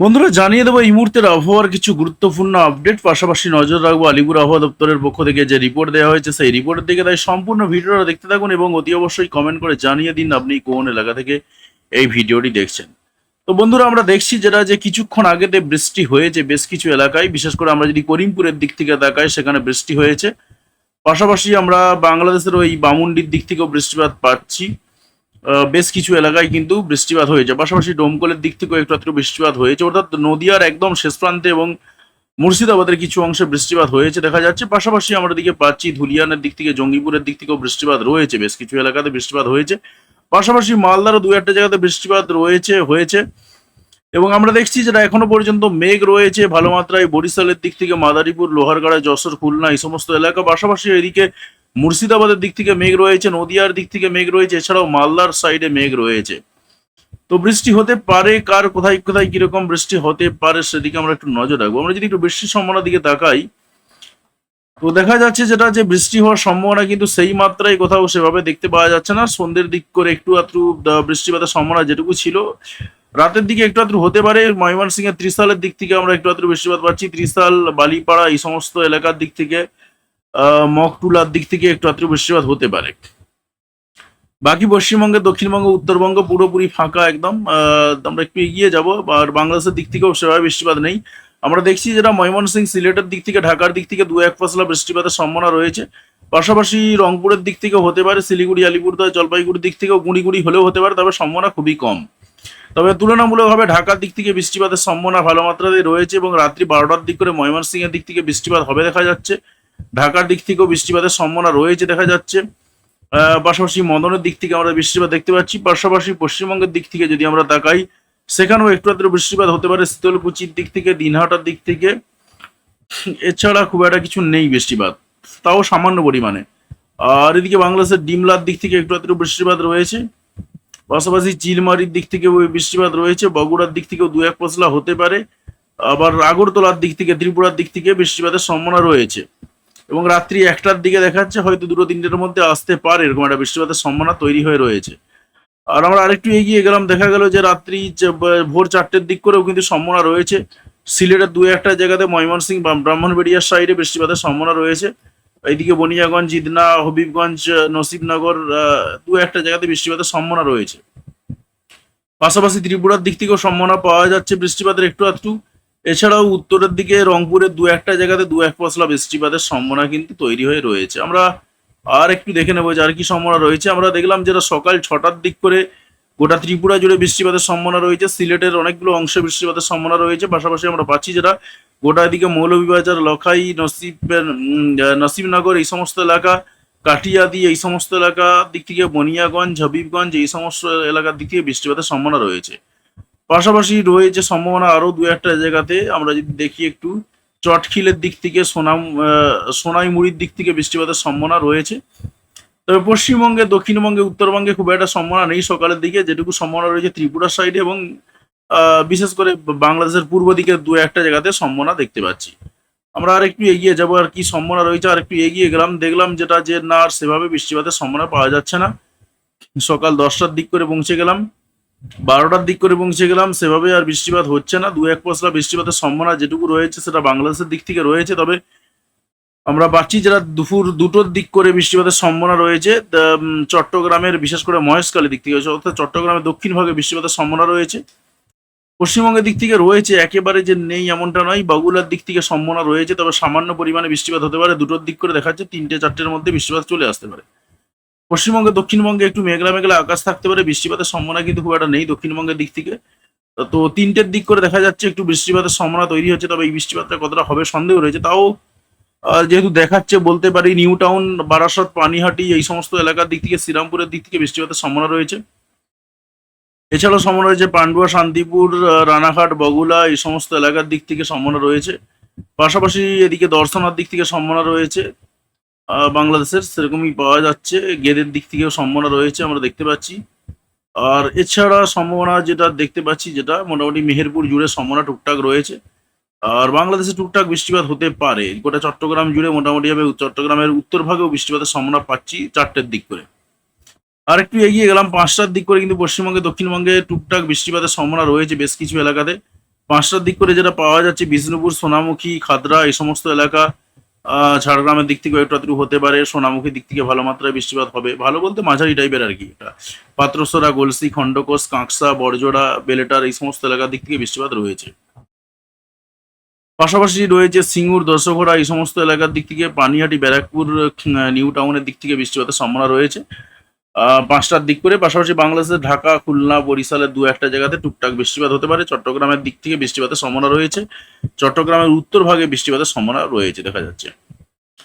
বন্ধুরা, জানিয়ে দেবো এই মুহূর্তের আবহাওয়ার কিছু গুরুত্বপূর্ণ আপডেট পাশাপাশি নজর রাখব আলিপুর আবহাওয়া দপ্তরের পক্ষ থেকে যে রিপোর্ট দেওয়া হয়েছে, সেই রিপোর্টের দিকে। তাই সম্পূর্ণ ভিডিওটা দেখতে থাকুন এবং অতি অবশ্যই কমেন্ট করে জানিয়ে দিন আপনি কোন এলাকা থেকে এই ভিডিওটি দেখছেন। তো বন্ধুরা, আমরা দেখছি যেটা যে কিছুক্ষণ আগেতে বৃষ্টি হয়েছে বেশ কিছু এলাকায়। বিশেষ করে আমরা যদি করিমপুরের দিক থেকে তাকাই, সেখানে বৃষ্টি হয়েছে। পাশাপাশি আমরা বাংলাদেশের ওই বামুন্ডির দিক থেকেও বৃষ্টিপাত পাচ্ছি। বেশ কিছু এলাকায় কিন্তু বৃষ্টিপাত হয়েছে। পাশাপাশি ডোমকলের দিক থেকেও একটু একটু বৃষ্টিপাত হয়েছে। অর্থাৎ নদিয়ার একদম শেষ প্রান্তে এবং মুর্শিদাবাদের কিছু অংশে বৃষ্টিপাত হয়েছে দেখা যাচ্ছে। পাশাপাশি আমরা দিকে পাচ্ছি ধুলিয়ানের দিক থেকে, জঙ্গিপুরের দিক থেকেও বৃষ্টিপাত রয়েছে। বেশ কিছু এলাকাতে বৃষ্টিপাত হয়েছে। পাশাপাশি মালদারও দু একটা জায়গাতে বৃষ্টিপাত রয়েছে, হয়েছে। এবং আমরা দেখছি যেটা এখনও পর্যন্ত মেঘ রয়েছে ভালো মাত্রায়। বরিশালের দিক থেকে মাদারীপুর, লোহারগাড়া, যশোর, খুলনা এই সমস্ত এলাকা। পাশাপাশি এদিকে মুর্শিদাবাদের দিক থেকে মেঘ রয়েছে, নদিয়ার দিক থেকে মেঘ রয়েছে, এছাড়াও মালদার সাইডে মেঘ রয়েছে। তো বৃষ্টি হতে পারে, কার কোথায় কোথায় কীরকম বৃষ্টি হতে পারে সেদিকে আমরা একটু নজর রাখব। আমরা যদি একটু বৃষ্টির সম্ভাবনার দিকে তাকাই, তো দেখা যাচ্ছে যেটা যে বৃষ্টি হওয়ার সম্ভাবনা কিন্তু সেই মাত্রায় কোথাও সেভাবে দেখতে পাওয়া যাচ্ছে না। সন্ধ্যের দিক করে একটু আত্রু বৃষ্টিপাতের সম্ভাবনা যেটুকু ছিল। রাতের দিকে একটু আত্রু হতে পারে ময়মনসিংহ এর ত্রিশালের দিক থেকে আমরা একটু আত্রু বৃষ্টিপাত পাচ্ছি। ত্রিশাল, বালিপাড়া এই সমস্ত এলাকার দিক থেকে মকটুলার দিক থেকে একটু আত্রু বৃষ্টিপাত হতে পারে। বাকি পশ্চিমবঙ্গে, দক্ষিণবঙ্গ, উত্তরবঙ্গ পুরোপুরি ফাঁকা একদম। আমরা একটু এগিয়ে যাব, আর বাংলাদেশের দিক থেকেও সেভাবে বৃষ্টিপাত নেই। আমরা দেখছি যেটা ময়মনসিংহ সিলেটের দিক থেকে, ঢাকার দিক থেকে দু এক ফসলা বৃষ্টিপাতের সম্ভাবনা রয়েছে। পাশাপাশি রংপুরের দিক থেকেও হতে পারে, শিলিগুড়ি, আলিপুরদুয়ার, জলপাইগুড়ির দিক থেকেও গুঁড়ি গুঁড়ি হলেও হতে পারে, তবে সম্ভাবনা খুবই কম। তবে তুলনামূলকভাবে ঢাকার দিক থেকে বৃষ্টিপাতের সম্ভাবনা ভালো মাত্রাতে রয়েছে এবং রাত্রি বারোটার দিক করে ময়মনসিংহের দিক থেকে বৃষ্টিপাত হবে দেখা যাচ্ছে। ঢাকার দিক থেকেও বৃষ্টিপাতের সম্ভাবনা রয়েছে দেখা যাচ্ছে। পাশাপাশি মদনের দিক থেকে আমরা বৃষ্টিপাত দেখতে পাচ্ছি। পাশাপাশি পশ্চিমবঙ্গের দিক থেকে যদি আমরা তাকাই, সেখানেও একটু আধটু বৃষ্টিপাত হতে পারে। শীতলকুচির দিক থেকে, দিনহাটার দিক থেকে। এছাড়া খুব একটা কিছু নেই বৃষ্টিপাত। তাও সামান্য পরিমাণে। আর এদিকে বাংলাদেশের ডিমলার দিক থেকে একটু আধটু বৃষ্টিপাত রয়েছে। পাশাপাশি চিলমারির দিক থেকে বৃষ্টিপাত রয়েছে। বগুড়ার দিক থেকেও দু এক পশলা হতে পারে। আবার আগরতলার দিক থেকে, ত্রিপুরার দিক থেকে বৃষ্টিপাতের সম্ভাবনা রয়েছে। এবং রাত্রি একটার দিকে দেখাচ্ছে, হয়তো দুটো তিনটের মধ্যে আসতে পারে, এরকম একটা বৃষ্টিপাতের সম্ভাবনা তৈরি হয়ে রয়েছে। আর আমরা আরেকটু এগিয়ে গেলাম, দেখা গেল যে রাত্রি ভোর চারটের দিক করেও কিন্তু সম্ভাবনা রয়েছে। সিলেটের দু একটা জায়গাতে ময়মনসিংহ বা ব্রাহ্মণবাড়িয়ার সাইডে বৃষ্টিপাতের সম্ভাবনা রয়েছে। এইদিকে বনিয়াগঞ্জ ইদনা হবিবগঞ্জ, নসিবনগর দু একটা জায়গাতে বৃষ্টিপাতের সম্ভাবনা রয়েছে। পাশাপাশি ত্রিপুরার দিক থেকেও সম্ভাবনা পাওয়া যাচ্ছে বৃষ্টিপাতের একটু আধটু। এছাড়াও উত্তরের দিকে রংপুরের দু একটা জায়গাতে দু এক পশলা বৃষ্টিপাতের সম্ভাবনা কিন্তু তৈরি হয়ে রয়েছে। আমরা আর একটু দেখে নেব যে আর কি সম্ভাবনা রয়েছে। আমরা দেখলাম যেটা সকাল ছটার দিক করে গোটা ত্রিপুরা জুড়ে বৃষ্টিপাতের সম্ভাবনা রয়েছে। সিলেটের অনেকগুলো অংশে বৃষ্টিপাতের সম্ভাবনা রয়েছে। পাশাপাশি আমরা পাচ্ছি যেটা গোটা এদিকে মৌলভীবাজার, লখাই, নসিব নসিবনগর এই সমস্ত এলাকা কাটিয়াদি এই সমস্ত এলাকা দিক থেকে বনিয়াগঞ্জ, হবিবগঞ্জ এই সমস্ত এলাকার দিক থেকে বৃষ্টিপাতের সম্ভাবনা রয়েছে। পাশাপাশি রয়েছে সম্ভাবনা আরও দু একটা জায়গাতে। আমরা যদি দেখি একটু, চটখিলের দিক থেকে সোনাম সোনাইমুড়ির দিক থেকে বৃষ্টিপাতের সম্ভাবনা রয়েছে। তবে পশ্চিমবঙ্গে, দক্ষিণবঙ্গে, উত্তরবঙ্গে খুব একটা সম্ভাবনা নেই সকালের দিকে। যেটুকু সম্ভাবনা রয়েছে ত্রিপুরার সাইডে এবং বিশেষ করে বাংলাদেশের পূর্ব দিকে দু একটা জায়গাতে সম্ভাবনা দেখতে পাচ্ছি। আমরা আর একটু এগিয়ে যাব, আর কি সম্ভাবনা রয়েছে, আর একটু এগিয়ে গেলাম, দেখলাম যেটা যে না আর সেভাবে বৃষ্টিপাতের সম্ভাবনা পাওয়া যাচ্ছে না। সকাল দশটার দিক করে পৌঁছে গেলাম। বারোটার দিক করে পৌঁছে গেলাম সেভাবে আর বৃষ্টিপাত হচ্ছে না। দু এক পশলা বৃষ্টিপাতের সম্ভাবনা যেটুকু রয়েছে সেটা বাংলাদেশের দিক থেকে রয়েছে। তবে আমরা পাচ্ছি যেটা দুপুর দুটোর দিক করে বৃষ্টিপাতের সম্ভাবনা রয়েছে চট্টগ্রামের বিশেষ করে মহেশখালী দিক থেকে রয়েছে, অর্থাৎ চট্টগ্রামের দক্ষিণ ভাগে বৃষ্টিপাতের সম্ভাবনা রয়েছে। পশ্চিমবঙ্গের দিক থেকে রয়েছে একেবারে যে নেই এমনটা নয় বাগুলার দিক থেকে সম্ভাবনা রয়েছে তবে সামান্য পরিমাণে বৃষ্টিপাত হতে পারে। দুটোর দিক করে দেখাচ্ছে তিনটে চারটের মধ্যে বৃষ্টিপাত চলে আসতে পারে। পশ্চিমবঙ্গে দক্ষিণবঙ্গে একটু মেঘলা মেঘলা আকাশ থাকতে পারে, বৃষ্টিপাতের সম্ভাবনা কিন্তু খুব একটা নেই দক্ষিণবঙ্গের দিক থেকে। তো তিনটের দিক করে দেখা যাচ্ছে একটু বৃষ্টিপাতের সম্ভাবনা তৈরি হচ্ছে, তবে এই বৃষ্টিপাতটা কতটা হবে সন্দেহ রয়েছে। তাও যেহেতু দেখাচ্ছে, বলতে পারি নিউ টাউন, বারাসত, পানিহাটি, এই সমস্ত এলাকার দিক থেকে, শ্রীরামপুরের দিক থেকে বৃষ্টিপাতের সম্ভাবনা রয়েছে। এছাড়াও সম্ভাবনা রয়েছে পান্ডুয়া, শান্তিপুর রানাঘাট বগুলা এই সমস্ত এলাকার দিক থেকে সম্ভাবনা রয়েছে। পাশাপাশি এদিকে দর্শনার দিক থেকে সম্ভাবনা রয়েছে। বাংলাদেশের সেরকমই পাওয়া যাচ্ছে। গেদের দিক থেকেও সম্ভাবনা রয়েছে, আমরা দেখতে পাচ্ছি। আর এছাড়া সম্ভাবনা যেটা দেখতে পাচ্ছি, যেটা মোটামুটি মেহেরপুর জুড়ে সম্ভাবনা টুকটাক রয়েছে। আর বাংলাদেশে টুকটাক বৃষ্টিপাত হতে পারে। গোটা চট্টগ্রাম জুড়ে মোটামুটি ভাবে চট্টগ্রামের উত্তর ভাগেও বৃষ্টিপাতের সম্ভাবনা পাচ্ছি চারটের দিক করে। আর একটু এগিয়ে গেলাম, পাঁচটার দিক করে কিন্তু পশ্চিমবঙ্গে, দক্ষিণবঙ্গে টুকটাক বৃষ্টিপাতের সম্ভাবনা রয়েছে বেশ কিছু এলাকাতে। পাঁচটার দিক করে যেটা পাওয়া যাচ্ছে, বিষ্ণুপুর, সোনামুখী, খাদরা, এই সমস্ত এলাকা। ঝাড়গ্রামের দিক থেকে একটু আধটু হতে পারে, সোনামুখীর দিক থেকে ভালো মাত্রায় বৃষ্টিপাত হবে। ভালো বলতে মাঝারি টাইপের আর কি এটা। পাত্রসরা গোলসি, খণ্ডকোষ, কাঁকসা, বড়জোড়া, বেলেটার, এই সমস্ত এলাকার দিক থেকে বৃষ্টিপাত রয়েছে। পাশাপাশি রয়েছে সিঙ্গুর দর্শকরা এই সমস্ত এলাকার দিক থেকে পানিহাটি, ব্যারাকপুর নিউ টাউনের দিক থেকে বৃষ্টিপাতের সম্ভাবনা রয়েছে। পাঁচটার দিক করে, পাশাপাশি বাংলাদেশের ঢাকা, খুলনা বরিশালের দু একটা জায়গাতে টুকটাক বৃষ্টিপাত হতে পারে। চট্টগ্রামের দিক থেকে বৃষ্টিপাতের সম্ভাবনা রয়েছে। চট্টগ্রামের উত্তর ভাগে বৃষ্টিপাতের সম্ভাবনা রয়েছে, দেখা যাচ্ছে।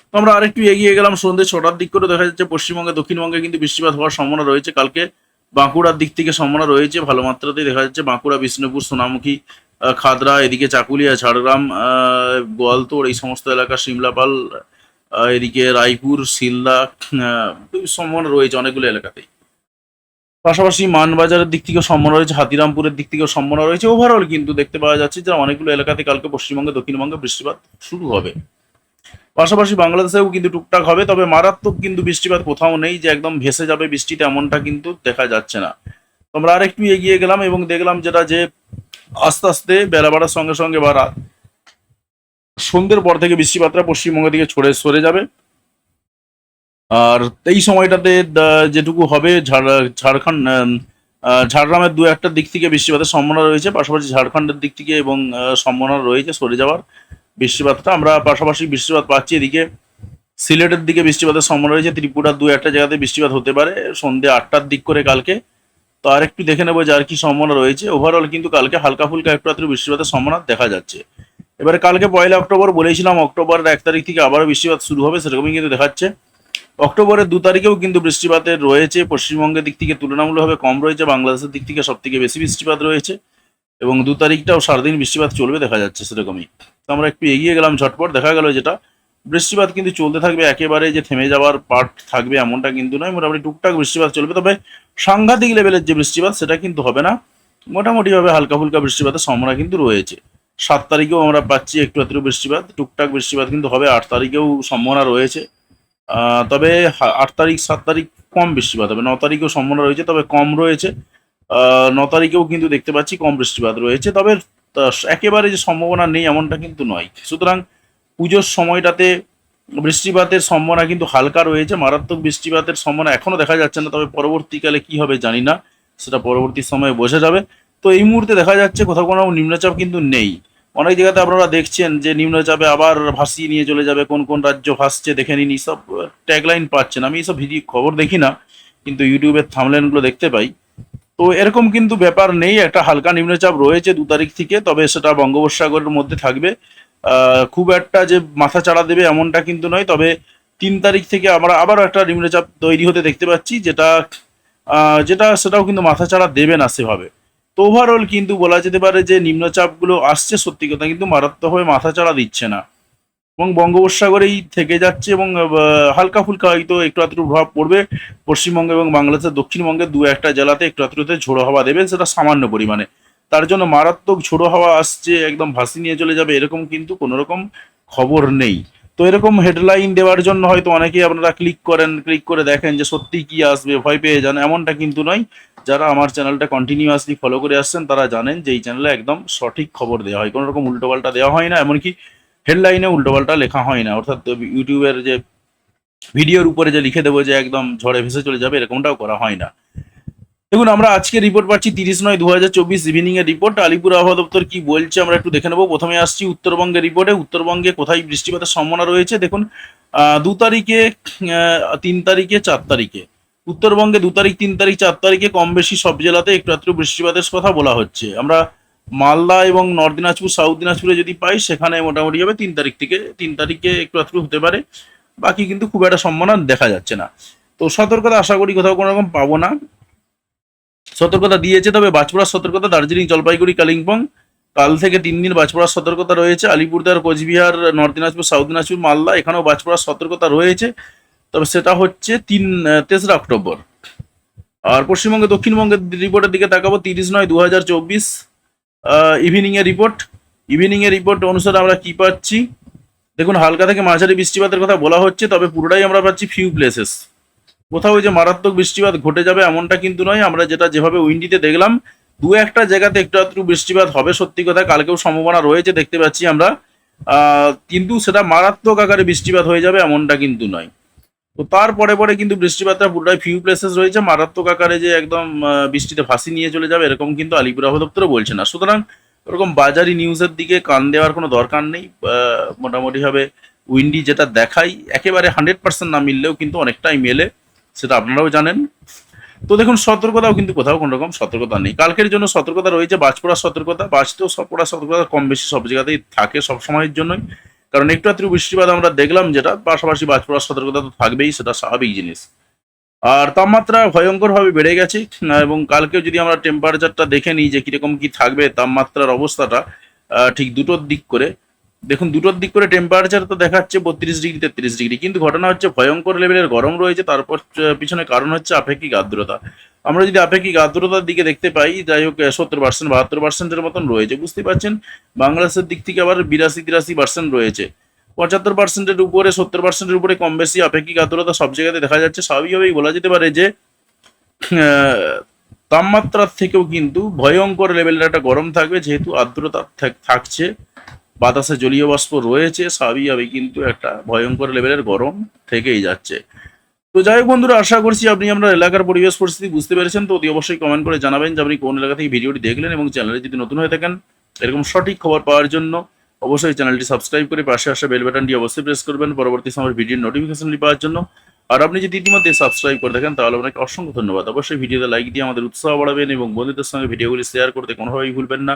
তো আমরা আরেকটু এগিয়ে গেলাম, সন্ধ্যে ছটার দিক করে, দেখা যাচ্ছে পশ্চিমবঙ্গে, দক্ষিণবঙ্গে কিন্তু বৃষ্টিপাত হওয়ার সম্ভাবনা রয়েছে। কালকে বাঁকুড়ার দিক থেকে সম্ভাবনা রয়েছে, ভালো মাত্রাতেই দেখা যাচ্ছে। বাঁকুড়া, বিষ্ণুপুর, সোনামুখী খাদরা, এদিকে চাকুলিয়া, ঝাড়গ্রাম গোয়ালতোড় এই সমস্ত এলাকা সিমলাপাল এদিকে রায়পুর আহ, সম্ভাবনা রয়েছে অনেকগুলো এলাকাতেই। পাশাপাশি মানবাজারের দিক থেকেও সম্ভাবনা রয়েছে হাতিরামপুরের দিক থেকেও সম্ভাবনা রয়েছে। ওভারঅল কিন্তু দেখতে পাওয়া যাচ্ছে যে অনেকগুলো এলাকাতে কালকে পশ্চিমবঙ্গে দক্ষিণবঙ্গে বৃষ্টিপাত শুরু হবে। পাশাপাশি বাংলাদেশেও কিন্তু টুকটাক হবে তবে মারাত্মক কিন্তু বৃষ্টিপাত কোথাও নেই যে একদম ভেসে যাবে বৃষ্টিতে এমনটা কিন্তু দেখা যাচ্ছে না। আমরা আরেকটু এগিয়ে গেলাম এবং দেখলাম যেটা যে আস্তে আস্তে বেলা বাড়ার সঙ্গে সঙ্গে বা সন্ধ্যের পর থেকে বৃষ্টিপাতটা পশ্চিমবঙ্গ দিকে ছড়ে সরে যাবে। আর এই সময়টাতে যেটুকু হবে, ঝাড়- ঝাড়খণ্ড ঝাড়গ্রামের দু একটা দিক থেকে বৃষ্টিপাতের সম্ভাবনা রয়েছে। পাশাপাশি ঝাড়খণ্ডের দিক থেকে এবং সম্ভাবনা রয়েছে সরে যাওয়ার বৃষ্টিপাতটা। আমরা পাশাপাশি বৃষ্টিপাত পাচ্ছি এদিকে। সিলেটের দিকে বৃষ্টিপাতের সম্ভাবনা রয়েছে। ত্রিপুরার দু একটা জায়গাতে বৃষ্টিপাত হতে পারে। সন্ধ্যে আটটার দিক করে কালকে। তো আর একটু দেখে নেব যে আর কি সম্ভাবনা রয়েছে। ওভারঅল কিন্তু কালকে হালকা ফুলকা একটু আধটু বৃষ্টিপাতের সম্ভাবনা দেখা যাচ্ছে। এবারে কালকে পয়লা অক্টোবর বলেছিলাম অক্টোবরের এক তারিখ থেকে আবারও বৃষ্টিপাত শুরু হবে, সেরকমই কিন্তু দেখাচ্ছে। অক্টোবরের দু তারিখেও কিন্তু বৃষ্টিপাতের রয়েছে, পশ্চিমবঙ্গের দিক থেকে তুলনামূলকভাবে কম রয়েছে, বাংলাদেশের দিক থেকে সব থেকে বেশি বৃষ্টিপাত রয়েছে এবং দু তারিখটাও সারাদিন বৃষ্টিপাত চলবে দেখা যাচ্ছে সেরকমই। তো আমরা একটু এগিয়ে গেলাম ঝটপট, দেখা গেল যেটা। বৃষ্টিপাত কিন্তু চলতে থাকবে একেবারে যে থেমে যাওয়ার পার্ট থাকবে এমনটা কিন্তু নয়, মোটামুটি টুকটাক বৃষ্টিপাত চলবে, তবে সাংঘাতিক লেভেলের যে বৃষ্টিপাত সেটা কিন্তু হবে না। মোটামুটিভাবে হালকা ফুলকা বৃষ্টিপাতের সম্ভাবনা কিন্তু রয়েছে। সাত তারিখেও আমরা পাচ্ছি একটু একটু বৃষ্টিপাত, টুকটাক বৃষ্টিপাত কিন্তু হবে, আট তারিখেও সম্ভাবনা রয়েছে। তবে আট তারিখ, সাত তারিখ কম বৃষ্টিপাত হবে, ন তারিখেও সম্ভাবনা রয়েছে, তবে কম রয়েছে। ন তারিখেও কিন্তু দেখতে পাচ্ছি কম বৃষ্টিপাত রয়েছে, তবে একেবারে যে সম্ভাবনা নেই এমনটা কিন্তু নয়। সুতরাং পুজোর সময়টাতে বৃষ্টিপাতের সম্ভাবনা কিন্তু হালকা রয়েছে, মারাত্মক বৃষ্টিপাতের সম্ভাবনা এখনও দেখা যাচ্ছে না, তবে পরবর্তীকালে কি হবে জানি না, সেটা পরবর্তী সময়ে বোঝা যাবে। তো এই মুহূর্তে দেখা যাচ্ছে কোথাও কোনো নিম্নচাপ কিন্তু নেই। অনেক জায়গাতে আপনারা দেখছেন যে নিম্নচাপে আবার ভাসিয়ে নিয়ে চলে যাবে, কোন কোন রাজ্য ভাসছে দেখে নিন এইসব ট্যাগলাইন পাচ্ছেন। আমি এইসব ভিডিও খবর দেখি না, কিন্তু ইউটিউবের থামলাইনগুলো দেখতে পাই। তো এরকম কিন্তু ব্যাপার নেই, একটা হালকা নিম্নচাপ রয়েছে দু তারিখ থেকে, তবে সেটা বঙ্গোপসাগরের মধ্যে থাকবে। খুব একটা যে মাথা চাড়া দেবে এমনটা কিন্তু নয়, তবে তিন তারিখ থেকে আমরা আবারও একটা নিম্নচাপ তৈরি হতে দেখতে পাচ্ছি, যেটা যেটা সেটাও কিন্তু মাথা চাড়া দেবে না সেভাবে। তো ওভারঅল কিন্তু বলা যেতে পারে যে নিম্নচাপগুলো আসছে সত্যি কথা, কিন্তু মারাত্মকভাবে মাথা চাড়া দিচ্ছে না। এবং বঙ্গোপসাগরেই থেকে যাচ্ছে এবং হালকা ফুলকা হয়তো একটু আধটু প্রভাব পড়বে। পশ্চিমবঙ্গ এবং বাংলাদেশের দক্ষিণবঙ্গের দু একটা জেলাতে একটু আধটুতে ঝোড়ো হাওয়া দেবে সেটা সামান্য পরিমাণে। তার জন্য মারাত্মক ঝোড়ো হাওয়া আসছে, একদম ভাসি নিয়ে চলে যাবে, এরকম কিন্তু কোনো রকম খবর নেই। তো এরকম হেডলাইন দেওয়ার জন্য হয়তো অনেকেই আপনারা ক্লিক করেন ক্লিক করে দেখেন যে সত্যি কি আসবে, ভয় পেয়ে যান। এমনটা কিন্তু নয়। যারা আমার চ্যানেলটা কন্টিনিউয়াসলি ফলো করে আসছেন, তারা জানেন যে এই চ্যানেলে একদম সঠিক খবর দেওয়া হয়। কোনো রকম উল্টোপাল্টা দেওয়া হয় না, এমনকি হেডলাইনে উল্টোপাল্টা লেখা হয় না। অর্থাৎ ইউটিউবের যে ভিডিওর উপরে যে লিখে দেবো যে একদম ঝড়ে ভেসে চলে যাবে, এরকমটাও করা হয় না। দেখুন, আমরা আজকে রিপোর্ট পাচ্ছি তিরিশ নয় দু হাজার চব্বিশ ইভিনিং এর রিপোর্ট আলিপুর আবহাওয়া দপ্তর কি বলছে আমরা একটু দেখে নেব। প্রথমে আসছি উত্তরবঙ্গের রিপোর্টে উত্তরবঙ্গে কোথায় বৃষ্টিপাতের সম্ভাবনা রয়েছে? দেখুন দু তারিখে তিন তারিখে, চার তারিখে। উত্তরবঙ্গে দু তারিখ, তিন তারিখ, চার তারিখে কম বেশি সব জেলাতে একটু একটু বৃষ্টিপাতের কথা বলা হচ্ছে। আমরা মালদা এবং নর্থ দিনাজপুর, সাউথ দিনাজপুরে যদি পাই, সেখানে মোটামুটি হবে তিন তারিখ থেকে, তিন তারিখে একটু একটু হতে পারে। বাকি কিন্তু খুব একটা সম্ভাবনা দেখা যাচ্ছে না। তো সতর্কতা আশা করি কোথাও কোনো রকম পাবো না। সতর্কতা দিয়েছে, তবে বাজপড়ার সতর্কতা দার্জিলিং, জলপাইগুড়ি, কালিম্পং, কাল থেকে তিন দিন বাজপড়ার সতর্কতা রয়েছে। আলিপুরদার কোচবিহার, নর্থ দিনাজপুর, সাউথ দিনাজপুর, মালদা, এখানেও বাজপড়ার সতর্কতা রয়েছে। তবে সেটা হচ্ছে তিন তেসরা অক্টোবর। আর পশ্চিমবঙ্গে দক্ষিণবঙ্গের রিপোর্টের দিকে তাকাবো, তিরিশ নয় দু হাজার চব্বিশ ইভিনিংয়ের রিপোর্ট। ইভিনিংয়ের রিপোর্ট অনুসারে আমরা কি পাচ্ছি? দেখুন, হালকা থেকে মাঝারি বৃষ্টিপাতের কথা বলা হচ্ছে, তবে পুরোটাই আমরা পাচ্ছি ফিউ প্লেসেস কোথাও যে মারাত্মক বৃষ্টিপাত ঘটে যাবে এমনটা কিন্তু নয়। আমরা যেটা যেভাবে উইন্ডিতে দেখলাম, দু একটা জায়গাতে একটু একটু বৃষ্টিপাত হবে সত্যি কথা, কালকেও সম্ভাবনা রয়েছে, দেখতে পাচ্ছি আমরা। কিন্তু সেটা মারাত্মক আকারে বৃষ্টিপাত হয়ে যাবে এমনটা কিন্তু নয়। তো তারপরে পরে কিন্তু বৃষ্টিপাতটা পুরোটাই ফিউ প্লেসেস রয়েছে, মারাত্মক আকারে যে একদম বৃষ্টিতে ভাসি নিয়ে চলে যাবে এরকম কিন্তু আলিপুর দপ্তরও বলছে না। সুতরাং ওরকম বাজারি নিউজের দিকে কান দেওয়ার কোনো দরকার নেই। মোটামুটিভাবে উইন্ডি যেটা দেখাই একেবারে হান্ড্রেড পার্সেন্ট না মিললেও কিন্তু অনেকটাই মেলে। সেটা আপনারাও জানেন। তো দেখুন, সতর্কতাও কিন্তু কোথাও কোনো রকম সতর্কতা নেই। কালকের জন্য সতর্কতা রয়েছে বাজ পড়ার সতর্কতা। বাজতেও সব পড়ার সতর্কতা কম বেশি সব জায়গাতেই থাকে সব সময়ের জন্যই। কারণ একটু একটু বৃষ্টিপাত আমরা দেখলাম যেটা, পাশাপাশি বাজ পড়ার সতর্কতা তো থাকবেই, সেটা স্বাভাবিক জিনিস। আর তাপমাত্রা ভয়ঙ্করভাবে বেড়ে গেছে এবং কালকেও যদি আমরা টেম্পারেচারটা দেখে নিই যে কীরকম কি থাকবে তাপমাত্রার অবস্থাটা ঠিক দুটোর দিক করে দেখুন, দুটোর দিক করে টেম্পারেচার তো দেখাচ্ছে বত্রিশ ডিগ্রি তেত্রিশ ডিগ্রি কিন্তু ঘটনা হচ্ছে ভয়ঙ্কর লেভেলের গরম রয়েছে, তারপর পিছনে কারণ হচ্ছে আপেক্ষিক আর্দ্রতা। আমরা যদি আপেক্ষিক আর্দ্রতার দিকে দেখতে পাই, যাই হোক সত্তর পার্সেন্ট বাহাত্তর পার্সেন্টের মতন রয়েছে বুঝতে পারছেন? বাংলাদেশের দিক থেকে আবার বিরাশি, তিরাশি পার্সেন্ট রয়েছে। পঁচাত্তর পার্সেন্টের উপরে, সত্তর পার্সেন্টের উপরে কম বেশি আপেক্ষিক আর্দ্রতা সব জায়গাতে দেখা যাচ্ছে। স্বাভাবিকভাবেই বলা যেতে পারে যে তাপমাত্রার থেকেও কিন্তু ভয়ঙ্কর লেভেলের একটা গরম থাকবে, যেহেতু আর্দ্রতা থাক- থাকছে। বাতাসে জলীয় বাষ্প রয়েছে স্বাভাবিকভাবেই কিন্তু একটা ভয়ঙ্কর লেভেলের গরম থেকেই যাচ্ছে। তো যাই হোক বন্ধুরা, আশা করছি আপনি আমরা এলাকার পরিবেশ পরিস্থিতি বুঝতে পেরেছেন। তো অতি অবশ্যই কমেন্ট করে জানাবেন যে আপনি কোন এলাকা থেকে ভিডিওটি দেখলেন এবং চ্যানেলে যদি নতুন হয়ে থাকেন, এরকম সঠিক খবর পাওয়ার জন্য অবশ্যই চ্যানেলটি সাবস্ক্রাইব করে পাশে আসা বেল বাটনটি অবশ্যই প্রেস করবেন পরবর্তী সময় ভিডিওর নোটিফিকেশনটি পাওয়ার জন্য। আর আপনি যদি ইতিমধ্যে সাবস্ক্রাইব করে থাকেন, তাহলে আপনাকে অসংখ্য ধন্যবাদ। অবশ্যই ভিডিওতে লাইক দিয়ে আমাদের উৎসাহ বাড়াবেন এবং বন্ধুদের সঙ্গে ভিডিওগুলি শেয়ার করতে কোনোভাবেই ভুলবেন না।